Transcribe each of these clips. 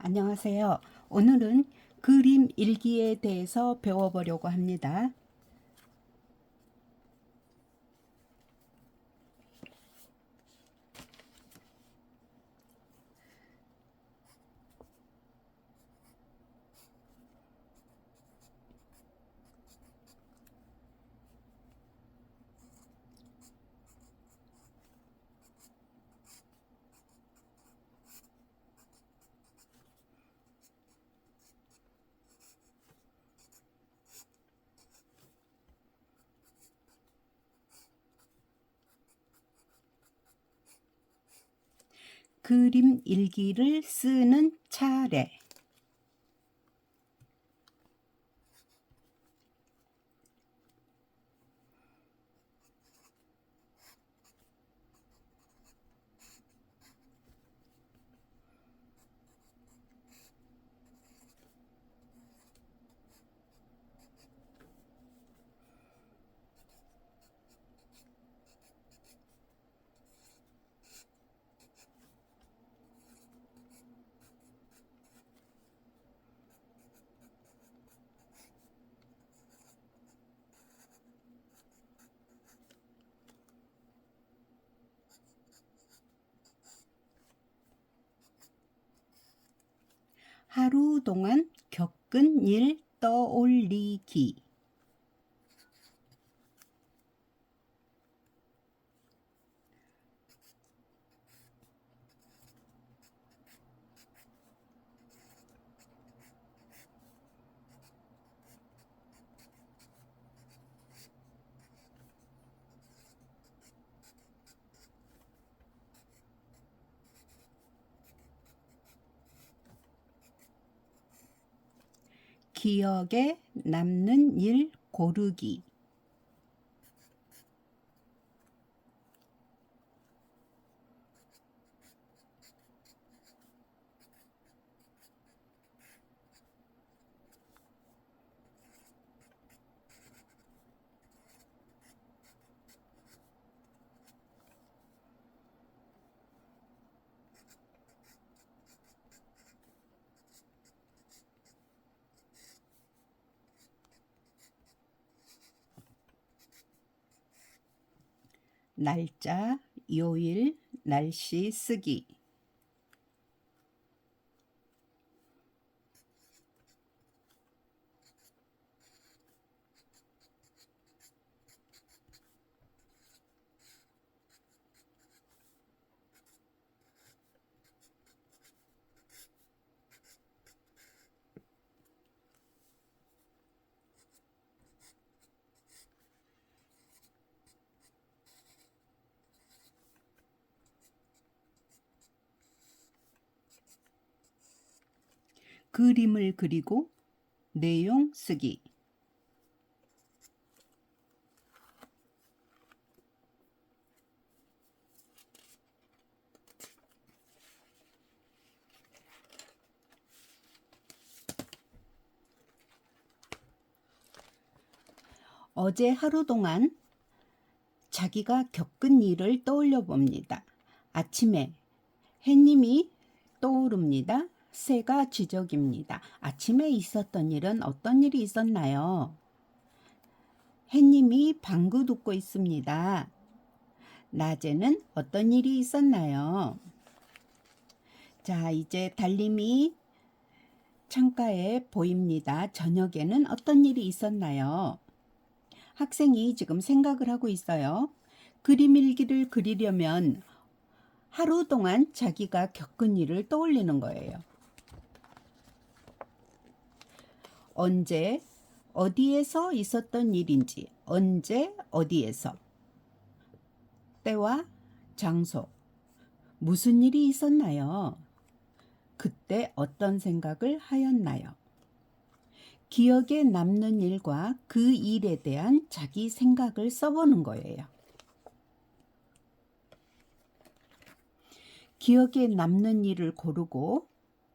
안녕하세요. 오늘은 그림 일기에 대해서 배워보려고 합니다. 그림 일기를 쓰는 차례. 하루 동안 겪은 일 떠올리기. 기억에 남는 일 고르기. 날짜, 요일, 날씨 쓰기. 그림을 그리고 내용 쓰기. 어제 하루 동안 자기가 겪은 일을 떠올려 봅니다. 아침에 해님이 떠오릅니다. 새가 지적입니다. 아침에 있었던 일은 어떤 일이 있었나요? 해님이 방구 듣고 있습니다. 낮에는 어떤 일이 있었나요? 자, 이제 달님이 창가에 보입니다. 저녁에는 어떤 일이 있었나요? 학생이 지금 생각을 하고 있어요. 그림 일기를 그리려면 하루 동안 자기가 겪은 일을 떠올리는 거예요. 언제, 어디에서 있었던 일인지, 언제, 어디에서, 때와 장소, 무슨 일이 있었나요? 그때 어떤 생각을 하였나요? 기억에 남는 일과 그 일에 대한 자기 생각을 써보는 거예요. 기억에 남는 일을 고르고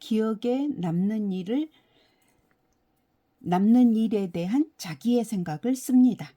기억에 남는 일을 남는 일에 대한 자기의 생각을 씁니다.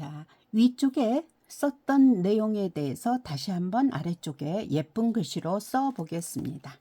자, 위쪽에 썼던 내용에 대해서 다시 한번 아래쪽에 예쁜 글씨로 써 보겠습니다.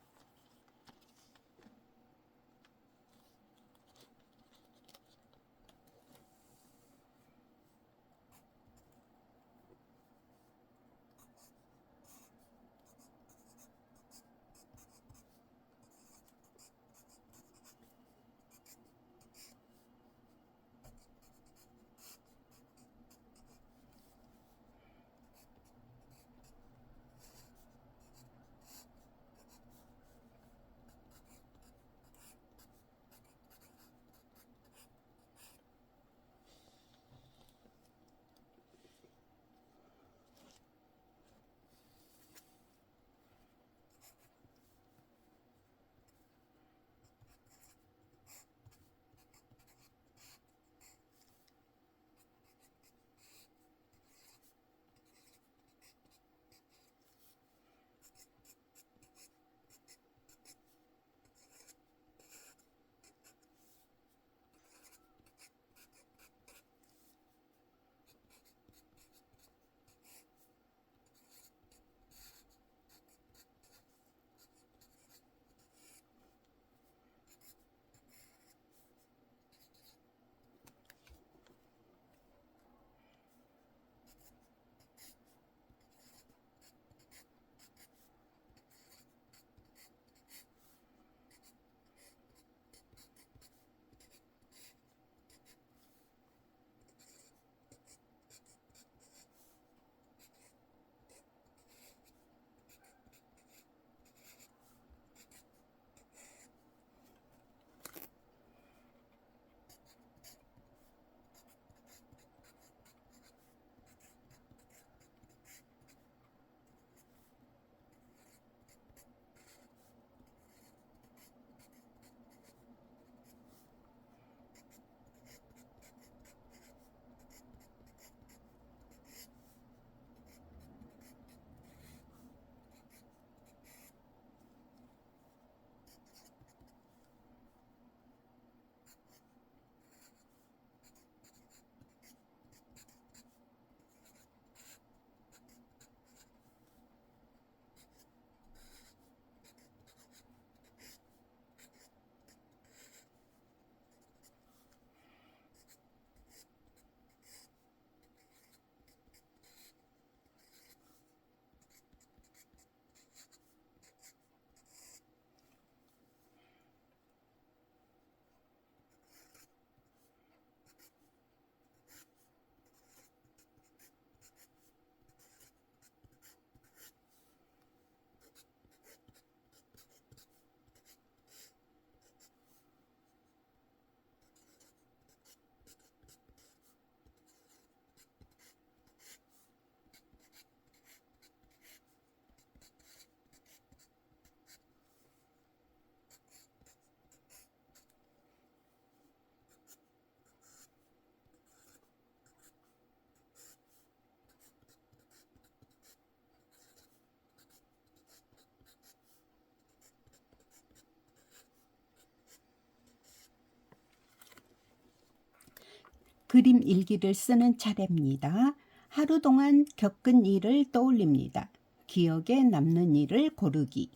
그림 일기를 쓰는 차례입니다. 하루 동안 겪은 일을 떠올립니다. 기억에 남는 일을 고르기.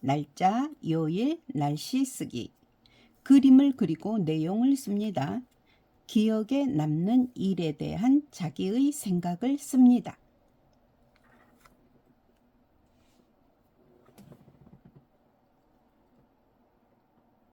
날짜, 요일, 날씨 쓰기. 그림을 그리고 내용을 씁니다. 기억에 남는 일에 대한 자기의 생각을 씁니다.